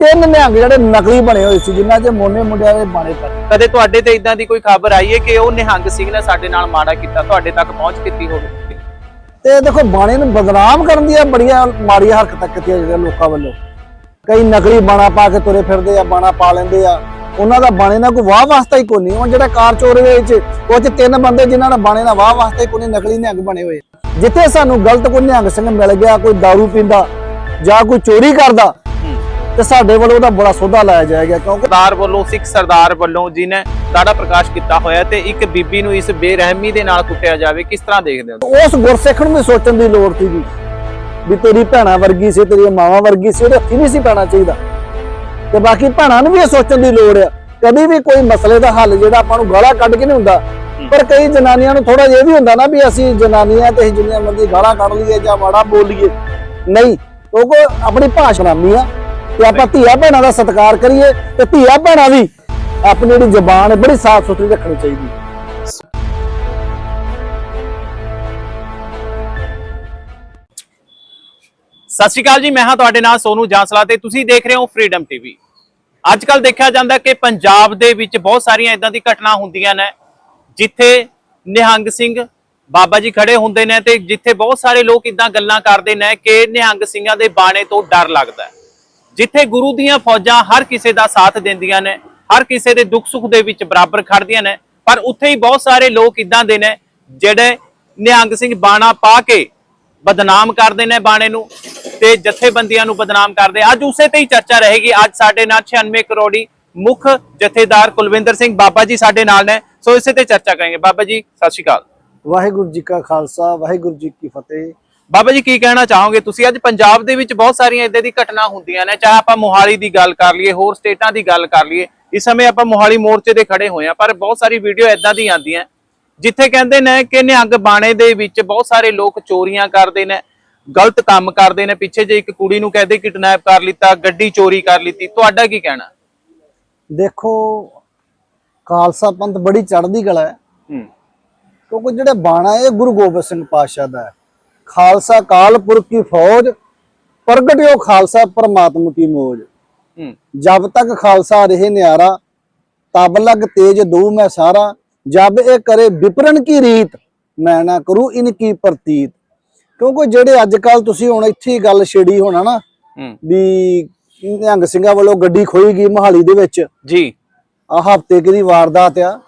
ਤਿੰਨ ਨਿਹੰਗ ਜਿਹੜੇ ਨਕਲੀ ਬਣੇ ਹੋਏ ਸੀ ਜਿਨ੍ਹਾਂ 'ਚ ਮੋਨੇ ਮੁੰਡਿਆਂ ਦੇ ਬਾਣੇ ਪਏ। ਕਦੇ ਤੁਹਾਡੇ ਤੇ ਇਦਾਂ ਦੀ ਕੋਈ ਖਬਰ ਆਈ ਹੈ ਕਿ ਉਹ ਨਿਹੰਗ ਸਿੰਘ ਨੇ ਸਾਡੇ ਨਾਲ ਮਾੜਾ ਕੀਤਾ ਤੁਹਾਡੇ ਤੱਕ ਪਹੁੰਚ ਕੀਤੀ ਹੋਵੇ? ਤੇ ਦੇਖੋ ਬਾਣੇ ਨੂੰ ਬਦਨਾਮ ਕਰਨ ਦੀਆਂ ਬੜੀਆਂ ਮਾੜੀਆਂ ਹਰਕਤਾਂ ਕੀਤੀਆਂ ਜਿਹੜੀਆਂ ਲੋਕਾਂ ਵੱਲੋਂ। ਕਈ ਨਕਲੀ ਬਾਣਾ ਪਾ ਕੇ ਤੁਰੇ ਫਿਰਦੇ ਆ ਬਾਣਾ ਪਾ ਲੈਂਦੇ ਆ। ਉਹਨਾਂ ਦਾ ਬਾਣੇ ਨਾਲ ਕੋਈ ਵਾਹ ਵਾਸਤਾ ਹੀ ਕੋਈ ਨਹੀਂ। ਹੁਣ ਜਿਹੜਾ ਕਾਰ ਚੋਰ ਦੇ ਵਿੱਚ ਉਹ ਚ ਤਿੰਨ ਬੰਦੇ ਜਿਨ੍ਹਾਂ ਦਾ ਬਾਣੇ ਨਾਲ ਵਾਹ ਵਾਸਤਾ ਹੀ ਕੋਈ ਨਹੀਂ ਨਕਲੀ ਨਿਹੰਗ ਬਣੇ ਹੋਏ ਜਿੱਥੇ ਸਾਨੂੰ ਗਲਤ ਕੋਈ ਨਿਹੰਗ ਸਿੰਘ ਮਿਲ ਗਿਆ ਕੋਈ दारू ਪੀਂਦਾ ਜਾਂ ਕੋਈ ਚੋਰੀ ਕਰਦਾ ਤੇ ਸਾਡੇ ਵੱਲੋਂ ਉਹਦਾ ਬੜਾ ਸੋਧਾ ਲਾਇਆ ਜਾਏਗਾ ਕਿਉਂਕਿ ਸਰਦਾਰ ਵੱਲੋਂ ਸਿੱਖ ਸਰਦਾਰ ਵੱਲੋਂ ਜਿਨੇ ਦਾੜਾ ਪ੍ਰਕਾਸ਼ ਕੀਤਾ ਹੋਇਆ ਤੇ ਇੱਕ ਬੀਬੀ ਨੂੰ ਇਸ ਬੇਰਹਿਮੀ ਦੇ ਨਾਲ ਕੁੱਟਿਆ ਜਾਵੇ ਕਿਸ ਤਰ੍ਹਾਂ ਦੇਖਦੇ ਹੋ ਉਸ ਗੁਰਸਿੱਖ ਨੂੰ ਵੀ ਸੋਚਣ ਦੀ ਲੋੜ ਸੀਗੀ ਵੀ ਤੇਰੀ ਭੈਣਾ ਵਰਗੀ ਸੀ ਤੇਰੀ ਮਾਵਾ ਵਰਗੀ ਸੀ ਉਹਦੇ ਹੱਥੀ ਨਹੀਂ ਸੀ ਪੈਣਾ ਚਾਹੀਦਾ। ਤੇ ਬਾਕੀ ਭੈਣਾਂ ਨੂੰ ਵੀ ਇਹ ਸੋਚਣ ਦੀ ਲੋੜ ਆ ਕਦੀ ਵੀ ਕੋਈ ਮਸਲੇ ਦਾ ਹੱਲ ਜਿਹੜਾ ਆਪਾਂ ਨੂੰ ਗਾਲਾਂ ਕੱਢ ਕੇ ਨਹੀਂ ਹੁੰਦਾ ਪਰ ਕਈ ਜਨਾਨੀਆਂ ਨੂੰ ਥੋੜਾ ਜਿਹਾ ਵੀ ਹੁੰਦਾ ਨਾ ਵੀ ਅਸੀਂ ਜਨਾਨੀਆਂ ਤੇ ਅਸੀਂ ਜਿੰਨੀਆਂ ਮਰਜ਼ੀ ਗਾਲਾਂ ਕੱਢ ਲਈਏ ਜਾਂ ਮਾੜਾ ਬੋਲ ਲਈਏ ਨਹੀਂ ਕਿਉਂਕਿ ਆਪਣੀ ਭਾਸ਼ਾ ਨਾਮੀ ਆ ਤੇ ਆਪਾਂ ਧੀਆ ਭੈਣਾਂ ਦਾ ਸਤਿਕਾਰ ਕਰੀਏ ਤੇ ਧੀਆ ਭੈਣਾਂ ਵੀ ਆਪਣੀ ਜਿਹੜੀ ਜ਼ੁਬਾਨ ਹੈ ਬੜੀ ਸਾਫ਼ ਸੁਥਰੀ ਰੱਖਣੀ ਚਾਹੀਦੀ ਸਤਿ ਸ਼੍ਰੀ ਅਕਾਲ ਜੀ ਮੈਂ ਹਾਂ ਤੁਹਾਡੇ ਨਾਲ ਸੋਨੂ ਜਾਂਸਲਾ ਤੇ ਤੁਸੀਂ ਦੇਖ ਰਹੇ ਹੋ ਫਰੀडम ਟੀਵੀ ਅੱਜ ਕੱਲ ਦੇਖਿਆ ਜਾਂਦਾ ਕਿ ਪੰਜਾਬ ਦੇ ਵਿੱਚ ਬਹੁਤ ਸਾਰੀਆਂ ਇਦਾਂ ਦੀ ਘਟਨਾ ਹੁੰਦੀਆਂ ਨੇ ਜਿੱਥੇ ਨਿਹੰਗ ਸਿੰਘ ਬਾਬਾ ਜੀ ਖੜੇ ਹੁੰਦੇ ਨੇ ਤੇ ਜਿੱਥੇ ਬਹੁਤ ਸਾਰੇ ਲੋਕ ਇਦਾਂ ਗੱਲਾਂ ਕਰਦੇ ਨੇ ਕਿ ਨਿਹੰਗ ਸਿੰਘਾਂ ਦੇ ਬਾਣੇ ਤੋਂ ਡਰ ਲੱਗਦਾ ਹੈ। ਜਿੱਥੇ ਗੁਰੂ ਦੀਆਂ ਫੌਜਾਂ ਹਰ ਕਿਸੇ ਦਾ ਸਾਥ ਦਿੰਦੀਆਂ ਨੇ, ਹਰ ਕਿਸੇ ਦੇ ਦੁੱਖ ਸੁੱਖ ਦੇ ਵਿੱਚ ਬਰਾਬਰ ਖੜਦੀਆਂ ਨੇ, ਪਰ ਉੱਥੇ ਹੀ ਬਹੁਤ ਸਾਰੇ ਲੋਕ ਇਦਾਂ ਦੇ ਨੇ ਜਿਹੜੇ ਨਿਹੰਗ ਸਿੰਘ ਬਾਣਾ ਪਾ ਕੇ ਬਦਨਾਮ ਕਰਦੇ ਨੇ ਬਾਣੇ ਨੂੰ ਤੇ ਜਥੇਬੰਦੀਆਂ ਨੂੰ ਬਦਨਾਮ ਕਰਦੇ। ਅੱਜ ਉਸੇ ਤੇ ਹੀ ਚਰਚਾ ਰਹੇਗੀ। ਅੱਜ ਸਾਡੇ ਨਾਲ 96 ਕਰੋੜੀ ਮੁੱਖ ਜਥੇਦਾਰ ਕੁਲਵਿੰਦਰ ਸਿੰਘ ਬਾਬਾ ਜੀ ਸਾਡੇ ਨਾਲ ਨੇ। ਸੋ ਇਸੇ ਤੇ ਚਰਚਾ ਕਰਾਂਗੇ। ਬਾਬਾ ਜੀ, ਸਤਿ ਸ਼੍ਰੀ ਅਕਾਲ। ਵਾਹਿਗੁਰੂ ਜੀ ਕਾ ਖਾਲਸਾ, ਵਾਹਿਗੁਰੂ ਜੀ ਕੀ ਫਤਿਹ। ਬਾਬਾ ਜੀ ਕੀ ਕਹਿਣਾ ਚਾਹੋਗੇ? ਤੁਸੀਂ ਅੱਜ ਪੰਜਾਬ ਦੇ ਵਿੱਚ ਬਹੁਤ ਸਾਰੀਆਂ ਇਦਾਂ ਦੀ ਘਟਨਾ ਹੁੰਦੀਆਂ ਨੇ ਚਾਹੇ ਆਪਾਂ ਮੋਹਾਲੀ ਦੀ ਗੱਲ ਕਰ ਲਈਏ ਹੋਰ ਸਟੇਟਾਂ ਦੀ ਗੱਲ ਕਰ ਲਈਏ ਇਸ ਸਮੇਂ ਆਪਾਂ ਮੋਹਾਲੀ ਮੋਰਚੇ ਤੇ ਖੜੇ ਹੋਏ ਆ ਪਰ ਬਹੁਤ ਸਾਰੀ ਵੀਡੀਓ ਇਦਾਂ ਦੀ ਆਉਂਦੀਆਂ ਜਿੱਥੇ ਕਹਿੰਦੇ ਨੇ ਕਿ ਨਿਹੰਗ ਬਾਣੇ ਦੇ ਵਿੱਚ ਬਹੁਤ ਸਾਰੇ ਲੋਕ ਚੋਰੀਆਂ ਕਰਦੇ ਨੇ ਗਲਤ ਕੰਮ ਕਰਦੇ ਨੇ ਪਿੱਛੇ ਜੇ ਇੱਕ ਕੁੜੀ ਨੂੰ ਕਹਿੰਦੇ ਕਿਡਨੈਪ ਕਰ ਲਿੱਤਾ ਗੱਡੀ ਚੋਰੀ ਕਰ ਲਿੱਤੀ ਤੁਹਾਡਾ ਕੀ ਕਹਿਣਾ? ਦੇਖੋ ਖਾਲਸਾ ਪੰਥ ਬੜੀ ਚੜ੍ਹਦੀ ਕਲਾ ਹੈ। ਹੂੰ। ਕਿਉਂਕਿ ਜਿਹੜੇ ਬਾਣਾ ਇਹ ਗੁਰੂ ਗੋਬਿੰਦ ਸਿੰਘ ਪਾਤਸ਼ਾਹ ਦਾ ਹੈ। ਖਾਲਸਾ ਕਾਲਪੁਰਖ ਕੀ ਫੌਜ ਪ੍ਰਗਟਿਓ ਖਾਲਸਾ ਪਰਮਾਤਮ ਕੀ ਮੋਜ। ਜਬ ਤੱਕ ਖਾਲਸਾ ਰਹੇ ਨਿਆਰਾ ਤਬ ਲਗ ਤੇਜ ਦੂ ਮੈਂ ਸਾਰਾ। ਜਬ ਇਹ ਕਰੇ ਵਿਪਰਨ ਕੀ ਰੀਤ ਮੈਂ ਨਾ ਕਰੂ ਇਨ ਕੀ ਪ੍ਰਤੀਤ। ਕਿਉਂਕਿ ਜਿਹੜੇ ਅੱਜ ਕੱਲ ਤੁਸੀਂ ਹੁਣ ਇੱਥੇ ਹੀ ਗੱਲ ਛੇੜੀ ਹੋਣਾ ਨਾ ਵੀ ਨਿਹੰਗ ਸਿੰਘਾਂ ਵੱਲੋਂ ਗੱਡੀ ਖੋਈ ਗਈ ਮਹਾਲੀ ਦੇ ਵਿੱਚ। ਜੀ। ਆ ਹਫ਼ਤੇ ਦੀ ਵਾਰਦਾਤ ਆ।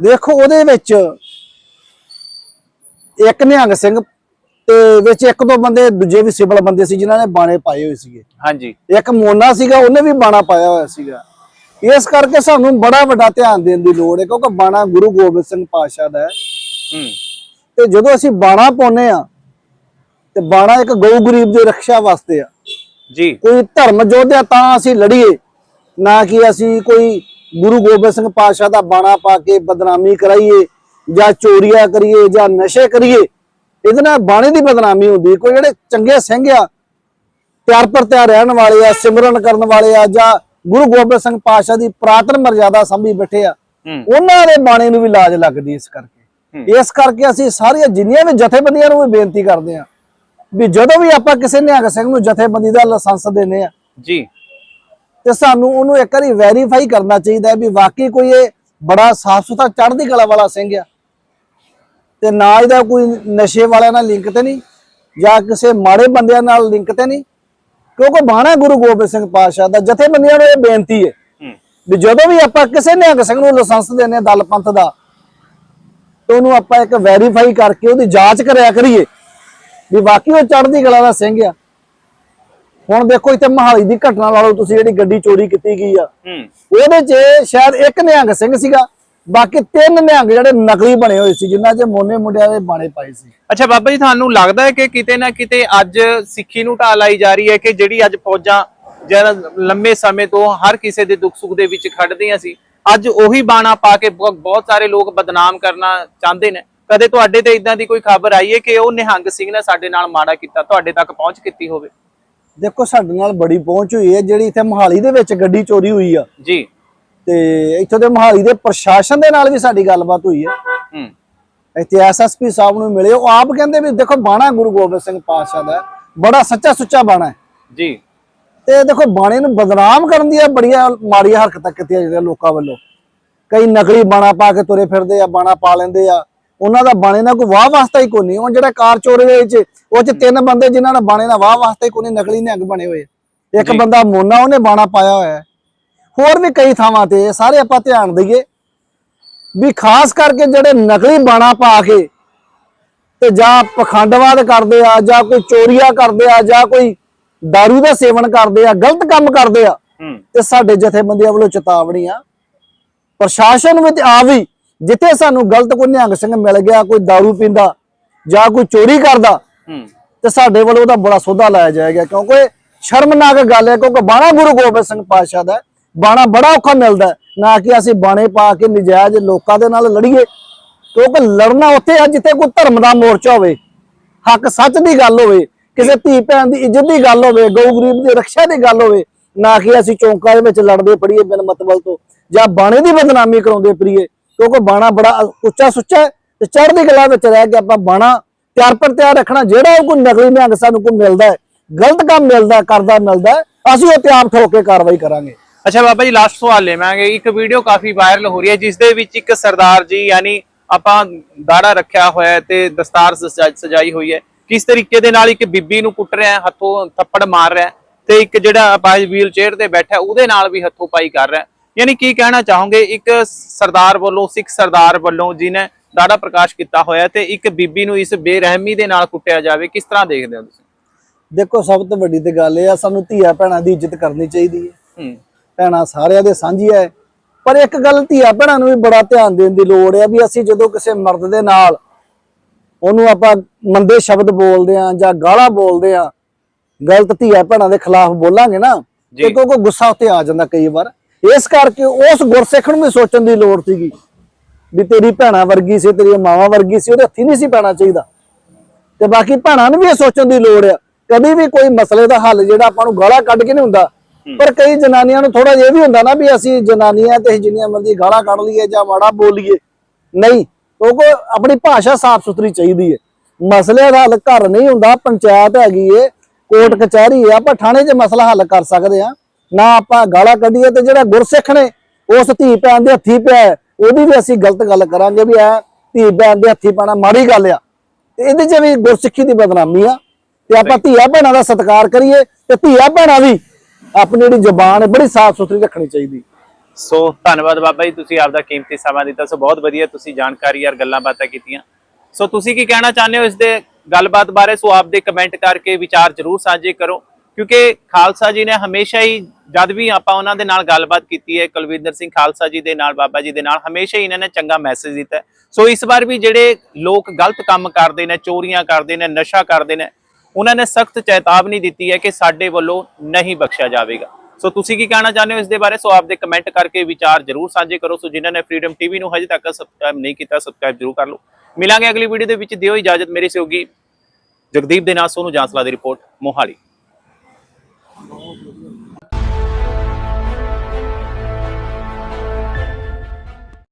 ਦੇਖੋ ਉਹਦੇ ਵਿੱਚ ਇੱਕ ਨਿਹੰਗ ਸਿੰਘ ਤੇ ਵਿੱਚ ਇੱਕ ਦੋ ਬੰਦੇ ਦੂਜੇ ਵੀ ਸਿਵਲ ਬੰਦੇ ਸੀ ਜਿਨ੍ਹਾਂ ਨੇ ਬਾਣੇ ਪਾਏ ਹੋਏ ਸੀਗੇ। ਹਾਂਜੀ। ਇੱਕ ਮੋਨਾ ਸੀਗਾ ਉਹਨੇ ਵੀ ਬਾਣਾ ਪਾਇਆ ਹੋਇਆ ਸੀਗਾ। ਇਸ ਕਰਕੇ ਸਾਨੂੰ ਬੜਾ ਵੱਡਾ ਧਿਆਨ ਦੇਣ ਦੀ ਲੋੜ ਹੈ ਕਿਉਂਕਿ ਬਾਣਾ ਗੁਰੂ ਗੋਬਿੰਦ ਸਿੰਘ ਪਾਤਸ਼ਾਹ ਦਾ ਹੈ। ਹੂੰ। ਤੇ ਜਦੋਂ ਅਸੀਂ ਬਾਣਾ ਪਾਉਨੇ ਆ ਤੇ ਬਾਣਾ ਇੱਕ ਗਊ ਗਰੀਬ ਦੀ ਰੱਖਿਆ ਵਾਸਤੇ ਆ। ਜੀ। ਕੋਈ ਧਰਮ ਯੋਧਿਆ ਤਾਂ ਅਸੀਂ ਲੜੀਏ। ਨਾ ਕਿ ਅਸੀਂ ਕੋਈ ਗੁਰੂ ਗੋਬਿੰਦ ਸਿੰਘ ਪਾਤਸ਼ਾਹ ਦਾ ਬਾਣਾ ਪਾ ਕੇ ਬਦਨਾਮੀ ਕਰਾਈਏ ਜਾਂ ਚੋਰੀਆਂ ਕਰੀਏ ਜਾਂ ਨਸ਼ੇ ਕਰੀਏ। ਇਹਦੇ ਨਾਲ ਬਾਣੇ ਦੀ ਬਦਨਾਮੀ ਹੁੰਦੀ। ਕੋਈ ਜਿਹੜੇ ਚੰਗੇ ਸਿੰਘ ਆ ਤਿਆਰ ਪਰ ਤਿਆਰ ਰਹਿਣ ਵਾਲੇ ਆ ਸਿਮਰਨ ਕਰਨ ਵਾਲੇ ਆ ਜਾਂ ਗੁਰੂ ਗੋਬਿੰਦ ਸਿੰਘ ਪਾਤਸ਼ਾਹ ਦੀ ਪ੍ਰਾਤਨ ਮਰਜ਼ਾਦਾ ਸੰਭੀ ਬੈਠੇ ਆ ਉਹਨਾਂ ਦੇ ਬਾਣੇ ਨੂੰ ਵੀ ਲਾਜ ਲੱਗਦੀ ਇਸ ਕਰਕੇ। ਇਸ ਕਰਕੇ ਅਸੀਂ ਸਾਰੀਆਂ ਜਿੰਨੀਆਂ ਵੀ ਜਥੇਬੰਦੀਆਂ ਨੂੰ ਵੀ ਬੇਨਤੀ ਕਰਦੇ ਆ ਵੀ ਜਦੋਂ ਵੀ ਆਪਾਂ ਕਿਸੇ ਨਿਹੰਗ ਸਿੰਘ ਨੂੰ ਜਥੇਬੰਦੀ ਦਾ ਲਾਇਸੈਂਸ ਦਿੰਦੇ ਆ ਜੀ। ਤੇ ਸਾਨੂੰ ਉਹਨੂੰ ਇੱਕ ਵਾਰੀ ਵੈਰੀਫਾਈ ਕਰਨਾ ਚਾਹੀਦਾ ਹੈ ਵੀ ਵਾਕਈ ਕੋਈ ਇਹ ਬੜਾ ਸਾਫ਼ ਸੁਥਰਾ ਚੜ੍ਹਦੀ ਕਲਾ ਵਾਲਾ ਸਿੰਘ ਆ। ਤੇ ਨਾ ਇਹਦਾ ਕੋਈ ਨਸ਼ੇ ਵਾਲਿਆਂ ਨਾਲ ਲਿੰਕ ਤੇ ਨਹੀਂ ਜਾਂ ਕਿਸੇ ਮਾੜੇ ਬੰਦਿਆਂ ਨਾਲ ਲਿੰਕ ਤੇ ਨਹੀਂ। ਕਿਉਂਕਿ ਬਾਣਾ ਗੁਰੂ ਗੋਬਿੰਦ ਸਿੰਘ ਪਾਤਸ਼ਾਹ ਦਾ ਜਥੇਬੰਦੀਆਂ ਨੂੰ ਇਹ ਬੇਨਤੀ ਹੈ ਵੀ ਜਦੋਂ ਵੀ ਆਪਾਂ ਕਿਸੇ ਨਿਹੰਗ ਸਿੰਘ ਨੂੰ ਲਾਇਸੈਂਸ ਹਾਂ ਦਲ ਪੰਥ ਦਾ ਤੇ ਉਹਨੂੰ ਆਪਾਂ ਇੱਕ ਵੈਰੀਫਾਈ ਕਰਕੇ ਉਹਦੀ ਜਾਂਚ ਕਰਿਆ ਕਰੀਏ। ਵੀ ਵਾਕਈ ਉਹ ਚੜ੍ਹਦੀ ਕਲਾ ਦਾ ਸਿੰਘ ਆ। ਹੁਣ ਦੇਖੋ ਇੱਥੇ ਮਹਾਲੀ ਦੀ ਘਟਨਾ ਲਾ ਲਓ ਤੁਸੀਂ ਜਿਹੜੀ ਗੱਡੀ ਚੋਰੀ ਕੀਤੀ ਗਈ ਆ। ਉਹਦੇ 'ਚ ਸ਼ਾਇਦ ਇੱਕ ਨਿਹੰਗ ਸਿੰਘ ਸੀਗਾ। ਬਾਕੀ ਤਿੰਨ ਨਿਹੰਗ ਜਿਹੜੇ ਨਕਲੀ ਬਣੇ ਹੋਏ ਸੀ ਜਿਨ੍ਹਾਂ 'ਚ ਮੋਨੇ ਮੁੰਡਿਆਂ ਦੇ ਬਾਣੇ ਪਾਏ ਸੀ। ਅੱਛਾ ਬਾਬਾ ਜੀ ਤੁਹਾਨੂੰ ਲੱਗਦਾ ਹੈ ਕਿ ਕਿਤੇ ਨਾ ਕਿਤੇ ਅੱਜ ਸਿੱਖੀ ਨੂੰ ਢਾਲ ਲਾਈ ਜਾ ਰਹੀ ਹੈ ਕਿ ਜਿਹੜੀ ਅੱਜ ਫੌਜਾਂ ਜਿਹੜਾ ਲੰਮੇ ਸਮੇਂ ਤੋਂ ਹਰ ਕਿਸੇ ਦੇ ਦੁੱਖ ਸੁੱਖ ਦੇ ਵਿੱਚ ਖੜਦੀਆਂ ਸੀ ਅੱਜ ਉਹੀ ਬਾਣਾ ਪਾ ਕੇ ਬਹੁ- ਬਹੁਤ ਸਾਰੇ ਲੋਕ ਬਦਨਾਮ ਕਰਨਾ ਚਾਹੁੰਦੇ ਨੇ? ਕਦੇ ਤੁਹਾਡੇ ਤੇ ਇਦਾਂ ਦੀ ਕੋਈ ਖਬਰ ਆਈ ਹੈ ਕਿ ਉਹ ਨਿਹੰਗ ਸਿੰਘ ਨੇ ਸਾਡੇ ਨਾਲ ਮਾੜਾ ਕੀਤਾ ਤੁਹਾਡੇ ਤੱਕ ਪਹੁੰਚ ਕੀਤੀ ਹੋਵੇ? ਦੇਖੋ ਸਾਡੇ ਨਾਲ ਬੜੀ ਪਹੁੰਚ ਹੋਈ ਹੈ ਜਿਹੜੀ ਇੱਥੇ ਮਹਾਲੀ ਦੇ ਵਿੱਚ ਗੱਡੀ ਚੋਰੀ ਹੋਈ ਆ। ਜੀ। ਤੇ ਇੱਥੋਂ ਦੇ ਮਹਾਲੀ ਦੇ ਪ੍ਰਸ਼ਾਸਨ ਦੇ ਨਾਲ ਵੀ ਸਾਡੀ ਗੱਲਬਾਤ ਹੋਈ ਹੈ। ਹੂੰ। ਇੱਥੇ ਐਸਐਸਪੀ ਸਾਹਿਬ ਨੂੰ ਮਿਲੇ। ਉਹ ਆਪ ਕਹਿੰਦੇ ਵੀ ਦੇਖੋ ਬਾਣਾ ਗੁਰੂ ਗੋਬਿੰਦ ਸਿੰਘ ਪਾਤਸ਼ਾਹ ਦਾ ਬੜਾ ਸੱਚਾ ਸੁੱਚਾ ਬਾਣਾ ਹੈ। ਜੀ। ਤੇ ਦੇਖੋ ਬਾਣੇ ਨੂੰ ਬਦਨਾਮ ਕਰਨ ਦੀਆਂ ਬੜੀਆਂ ਮਾੜੀਆਂ ਹਰਕਤਾਂ ਕੀਤੀਆਂ ਜਾਂਦੀਆਂ ਲੋਕਾਂ ਵੱਲੋਂ। ਕਈ ਨਕਲੀ ਬਾਣਾ ਪਾ ਕੇ ਤੁਰੇ ਫਿਰਦੇ ਆ ਬਾਣਾ ਪਾ ਲੈਂਦੇ ਆ। ਉਹਨਾਂ ਦਾ ਬਾਣੇ ਨਾਲ ਕੋਈ ਵਾਹ ਵਾਸਤਾ ਹੀ ਕੋਈ ਨਹੀਂ। ਉਹ ਜਿਹੜਾ ਕਾਰ ਚੋਰੀ ਦੇ ਵਿੱਚ ਉਹ ਚ ਤਿੰਨ ਬੰਦੇ ਜਿਨ੍ਹਾਂ ਨਾਲ ਬਾਣੇ ਨਾਲ ਵਾਹ ਵਾਸਤਾ ਹੀ ਕੋਈ ਨਹੀਂ ਨਕਲੀ ਨਿਹੰਗ ਬਣੇ ਹੋਏ। ਇੱਕ। ਬੰਦਾ ਮੋਨਾ ਉਹਨੇ ਬਾਣਾ ਪਾਇਆ ਹੋਇਆ ਹੈ। ਹੋਰ ਵੀ ਕਈ ਥਾਵਾਂ ਤੇ ਸਾਰੇ ਆਪਾਂ ਧਿਆਨ ਦਈਏ ਵੀ ਖਾਸ ਕਰਕੇ ਜਿਹੜੇ ਨਕਲੀ ਬਾਣਾ ਪਾ ਕੇ ਤੇ ਜਾਂ ਪਖੰਡਵਾਦ ਕਰਦੇ ਆ ਜਾਂ ਕੋਈ ਚੋਰੀਆਂ ਕਰਦੇ ਆ ਜਾਂ ਕੋਈ दारू ਦਾ ਸੇਵਨ ਕਰਦੇ ਆ ਗਲਤ ਕੰਮ ਕਰਦੇ ਆ ਹੂੰ ਤੇ ਸਾਡੇ ਜਥੇਬੰਦੀਆਂ ਵੱਲੋਂ ਚੇਤਾਵਨੀ ਆ ਪ੍ਰਸ਼ਾਸਨ ਵਿੱਚ ਆ ਵੀ ਜਿੱਥੇ ਸਾਨੂੰ ਗਲਤ ਕੋਈ ਨਿਹੰਗ ਸਿੰਘ ਮਿਲ ਗਿਆ ਕੋਈ दारू ਪੀਂਦਾ ਜਾਂ ਕੋਈ ਚੋਰੀ ਕਰਦਾ ਹੂੰ ਤੇ ਸਾਡੇ ਵੱਲੋਂ ਉਹਦਾ ਬੜਾ ਸੋਧਾ ਲਾਇਆ ਜਾਏਗਾ ਕਿਉਂਕਿ ਇਹ ਸ਼ਰਮਨਾਕ ਗੱਲ ਹੈ ਕਿਉਂਕਿ ਬਾਣਾ ਗੁਰੂ ਗੋਬਿੰਦ ਸਿੰਘ ਪਾਤਸ਼ਾਹ ਦਾ ਹੈ। ਬਾਣਾ ਬੜਾ ਔਖਾ ਮਿਲਦਾ ਨਾ ਕਿ ਅਸੀਂ ਬਾਣੇ ਪਾ ਕੇ ਨਜਾਇਜ਼ ਲੋਕਾਂ ਦੇ ਨਾਲ ਲੜੀਏ। ਕਿਉਂਕਿ ਲੜਨਾ ਉੱਥੇ ਆ ਜਿੱਥੇ ਕੋਈ ਧਰਮ ਦਾ ਮੋਰਚਾ ਹੋਵੇ। ਹੱਕ ਸੱਚ ਦੀ ਗੱਲ ਹੋਵੇ, ਕਿਸੇ ਧੀ ਭੈਣ ਦੀ ਇੱਜ਼ਤ ਦੀ ਗੱਲ ਹੋਵੇ, ਗਊ ਗਰੀਬ ਦੀ ਰੱਖਿਆ ਦੀ ਗੱਲ ਹੋਵੇ, ਨਾ ਕਿ ਅਸੀਂ ਚੌਂਕਾਂ ਦੇ ਵਿੱਚ ਲੜਦੇ ਫੜੀਏ ਬਿਨ ਮਤਲਬ ਤੋਂ, ਜਾਂ ਬਾਣੇ ਦੀ ਬਦਨਾਮੀ ਕਰਾਉਂਦੇ ਫੜੀਏ ਕਿਉਂਕਿ ਬਾਣਾ ਬੜਾ ਉੱਚਾ ਸੁੱਚਾ ਹੈ ਤੇ ਚੜ੍ਹਦੀ ਕਲਾ ਵਿੱਚ ਰਹਿ ਕੇ ਆਪਾਂ ਬਾਣਾ ਤਿਆਰ ਪਰ ਤਿਆਰ ਰੱਖਣਾ, ਜਿਹੜਾ ਉਹ ਕੋਈ ਨਕਲੀ ਨਿਹੰਗ ਸਾਨੂੰ ਕੋਈ ਮਿਲਦਾ ਹੈ, ਗਲਤ ਕੰਮ ਮਿਲਦਾ, ਕਰਦਾ ਮਿਲਦਾ ਅਸੀਂ ਉਹ ਤੇ ਆਪ ਠੋਕ ਕੇ ਕਾਰਵਾਈ ਕਰਾਂਗੇ। ਅੱਛਾ ਬਾਬਾ ਜੀ ਲਾਸਟ ਸਵਾਲ ਲੈਵਾਂਗੇ ਇੱਕ ਵੀਡੀਓ ਕਾਫੀ ਵਾਇਰਲ ਹੋ ਰਹੀ ਹੈ ਜਿਸ ਦੇ ਵਿੱਚ ਇੱਕ ਸਰਦਾਰ ਜੀ ਯਾਨੀ ਆਪਾਂ ਦਾੜਾ ਰੱਖਿਆ ਹੋਇਆ ਤੇ ਦਸਤਾਰ ਸਜਾ- ਸਜਾਈ ਹੋਈ ਹੈ। ਕਿਸ ਤਰੀਕੇ ਦੇ ਨਾਲ ਇੱਕ ਬੀਬੀ ਨੂੰ ਕੁੱਟ ਰਿਹਾ ਹੱਥੋਂ ਥੱਪੜ ਮਾਰ ਰਿਹਾ ਤੇ ਇੱਕ ਜਿਹੜਾ ਆਪਾਂ ਵੀਲ ਚੇਅਰ ਤੇ ਬੈਠਾ ਉਹਦੇ ਨਾਲ ਵੀ ਹੱਥੋਂ ਪਾਈ ਕਰ ਰਿਹਾ। ਯਾਨੀ ਕੀ ਕਹਿਣਾ ਚਾਹੋਗੇ ਇੱਕ ਸਰਦਾਰ ਵੱਲੋਂ ਸਿੱਖ ਸਰਦਾਰ ਵੱਲੋਂ ਜਿਹਨੇ ਦਾੜਾ ਪ੍ਰਕਾਸ਼ ਕੀਤਾ ਹੋਇਆ ਤੇ ਇੱਕ ਬੀਬੀ ਨੂੰ ਇਸ ਬੇਰਹਿਮੀ ਦੇ ਨਾਲ ਕੁੱਟਿਆ ਜਾਵੇ ਕਿਸ ਤਰ੍ਹਾਂ ਦੇਖਦੇ ਹੋ ਤੁਸੀਂ? ਦੇਖੋ ਸਭ ਤੋਂ ਵੱਡੀ ਤੇ ਗੱਲ ਇਹ ਆ ਸਾਨੂੰ ਧੀਆ ਭੈਣਾਂ ਦੀ ਇੱਜ਼ਤ ਕਰਨੀ ਚਾਹੀਦੀ ਹੈ। ਹੂੰ। ਭੈਣਾਂ ਸਾਰਿਆਂ ਦੇ ਸਾਂਝੀਆਂ ਹੈ। ਪਰ ਇੱਕ ਗੱਲ ਧੀਆ ਭੈਣਾਂ ਨੂੰ ਵੀ ਬੜਾ ਧਿਆਨ ਦੇਣ ਦੀ ਲੋੜ ਹੈ ਵੀ ਅਸੀਂ ਜਦੋਂ ਕਿਸੇ ਮਰਦ ਦੇ ਨਾਲ ਉਹਨੂੰ ਆਪਾਂ ਮੰਦੇ ਸ਼ਬਦ ਬੋਲਦੇ ਆ ਜਾਂ ਗਾਲਾਂ ਬੋਲਦੇ ਆ ਗਲਤ ਧੀਆ ਭੈਣਾਂ ਦੇ ਖਿਲਾਫ ਬੋਲਾਂਗੇ ਨਾ। ਤੇ ਕਿਉਂਕਿ ਗੁੱਸਾ ਉੱਤੇ ਆ ਜਾਂਦਾ ਕਈ ਵਾਰ। ਇਸ ਕਰਕੇ ਉਸ ਗੁਰਸਿੱਖ ਨੂੰ ਵੀ ਸੋਚਣ ਦੀ ਲੋੜ ਸੀਗੀ ਵੀ ਤੇਰੀ ਭੈਣਾਂ ਵਰਗੀ ਸੀ ਤੇਰੀ ਮਾਵਾਂ ਵਰਗੀ ਸੀ ਉਹਦੇ ਹੱਥੀ ਨਹੀਂ ਸੀ ਪੈਣਾ ਚਾਹੀਦਾ। ਤੇ ਬਾਕੀ ਭੈਣਾਂ ਨੂੰ ਵੀ ਇਹ ਸੋਚਣ ਦੀ ਲੋੜ ਆ। ਕਦੀ ਵੀ ਕੋਈ ਮਸਲੇ ਦਾ ਹੱਲ ਜਿਹੜਾ ਆਪਾਂ ਨੂੰ ਗਾਲਾਂ ਕੱਢ ਕੇ ਨਹੀਂ ਹੁੰਦਾ ਪਰ ਕਈ ਜਨਾਨੀਆਂ ਨੂੰ ਥੋੜਾ ਜਿਹਾ ਇਹ ਵੀ ਹੁੰਦਾ ਨਾ ਵੀ ਅਸੀਂ ਜਨਾਨੀਆਂ ਤੇ ਜਿੰਨੀਆਂ ਮਰਜ਼ੀ ਗਾਲਾਂ ਕੱਢ ਲਈਏ ਜਾਂ ਮਾੜਾ ਬੋਲੀਏ ਨਹੀਂ ਕਿਉਂਕਿ ਆਪਣੀ ਭਾਸ਼ਾ ਸਾਫ਼ ਸੁਥਰੀ ਚਾਹੀਦੀ ਹੈ ਮਸਲੇ ਦਾ ਹੱਲ ਘਰ ਨਹੀਂ ਹੁੰਦਾ ਪੰਚਾਇਤ ਹੈਗੀ ਏ ਕੋਰਟ ਕਚਹਿਰੀ ਹੈ ਆਪਾਂ ਥਾਣੇ 'ਚ ਮਸਲਾ ਹੱਲ ਕਰ ਸਕਦੇ ਆ ਨਾ ਆਪਾਂ ਗਾਲਾਂ ਕੱਢੀਏ ਤੇ ਜਿਹੜਾ ਗੁਰਸਿੱਖ ਨੇ ਉਸ ਧੀ ਭੈਣ ਦੇ ਹੱਥੀ ਪਿਆ ਉਹਦੀ ਵੀ ਅਸੀਂ ਗਲਤ ਗੱਲ ਕਰਾਂਗੇ ਵੀ ਇਹ ਧੀ ਭੈਣ ਦੇ ਹੱਥੀ ਪਾਣਾ ਮਾੜੀ ਗੱਲ ਆ। ਤੇ ਇਹਦੇ 'ਚ ਵੀ ਗੁਰਸਿੱਖੀ ਦੀ ਬਦਨਾਮੀ ਆ। ਤੇ ਆਪਾਂ ਧੀਆ ਭੈਣਾਂ ਦਾ ਸਤਿਕਾਰ ਕਰੀਏ ਤੇ ਧੀਆ ਭੈਣਾਂ ਵੀ ਆਪਣੀ ਜਿਹੜੀ ਜ਼ੁਬਾਨ ਹੈ, ਬੜੀ ਸਾਫ਼ ਸੁਥਰੀ ਰੱਖਣੀ ਚਾਹੀਦੀ। ਸੋ ਧੰਨਵਾਦ ਬਾਬਾ ਜੀ, ਤੁਸੀਂ ਆਪਦਾ ਕੀਮਤੀ ਸਮਾਂ ਦਿੱਤਾ। ਸੋ ਬਹੁਤ ਵਧੀਆ ਤੁਸੀਂ ਜਾਣਕਾਰੀ ਯਾਰ ਗੱਲਾਂ ਬਾਤਾਂ ਕੀਤੀਆਂ। ਸੋ ਤੁਸੀਂ ਕੀ ਕਹਿਣਾ ਚਾਹੁੰਦੇ ਹੋ ਇਸ ਦੇ ਗੱਲਬਾਤ ਬਾਰੇ? ਸੋ ਆਪਦੇ ਕਮੈਂਟ ਕਰਕੇ ਵਿਚਾਰ ਜ਼ਰੂਰ ਸਾਂਝੇ ਕਰੋ। ਕਿਉਂਕਿ ਖਾਲਸਾ ਜੀ ਨੇ ਹਮੇਸ਼ਾ ਹੀ, ਜਦ ਵੀ ਆਪਾਂ ਉਹਨਾਂ ਦੇ ਨਾਲ ਗੱਲਬਾਤ ਕੀਤੀ ਹੈ, ਕੁਲਵਿੰਦਰ ਸਿੰਘ ਖਾਲਸਾ ਜੀ ਦੇ ਨਾਲ, ਬਾਬਾ ਜੀ ਦੇ ਨਾਲ, ਹਮੇਸ਼ਾ ਹੀ ਇਹਨਾਂ ਨੇ ਚੰਗਾ ਮੈਸੇਜ ਦਿੱਤਾ ਸੋ ਇਸ ਵਾਰ ਵੀ ਜਿਹੜੇ ਲੋਕ ਗਲਤ ਕੰਮ ਕਰਦੇ ਨੇ, ਚੋਰੀਆਂ ਕਰਦੇ ਨੇ, ਨਸ਼ਾ ਕਰਦੇ ਨੇ ਉਹਨਾਂ ਨੇ ਸਖਤ ਚੇਤਾਵਨੀ ਦਿੱਤੀ ਹੈ ਕਿ ਸਾਡੇ ਵੱਲੋਂ ਨਹੀਂ ਬਖਸ਼ਿਆ ਜਾਵੇਗਾ। ਸੋ ਤੁਸੀਂ ਕੀ ਕਹਿਣਾ ਚਾਹੁੰਦੇ ਹੋ ਇਸ ਦੇ ਬਾਰੇ? ਸੋ ਆਪਦੇ ਕਮੈਂਟ ਕਰਕੇ ਵਿਚਾਰ ਜ਼ਰੂਰ ਸਾਂਝੇ ਕਰੋ। ਸੋ ਜਿਨ੍ਹਾਂ ਨੇ ਫਰੀडम ਟੀਵੀ ਨੂੰ ਹਜੇ ਤੱਕ ਸਬਸਕ੍ਰਾਈਬ ਨਹੀਂ ਕੀਤਾ ਸਬਸਕ੍ਰਾਈਬ ਜ਼ਰੂਰ ਕਰ ਲਓ। ਮਿਲਾਂਗੇ ਅਗਲੀ ਵੀਡੀਓ ਦੇ ਵਿੱਚ। ਦਿਓ ਇਜਾਜ਼ਤ। ਮੇਰੇ ਸਹਿਯੋਗੀ ਜਗਦੀਪ ਦੇ ਨਾਲ ਸੋਨੂੰ ਜਾਂਸਲਾ ਦੀ ਰਿਪੋਰਟ ਮੋਹਾਲੀ।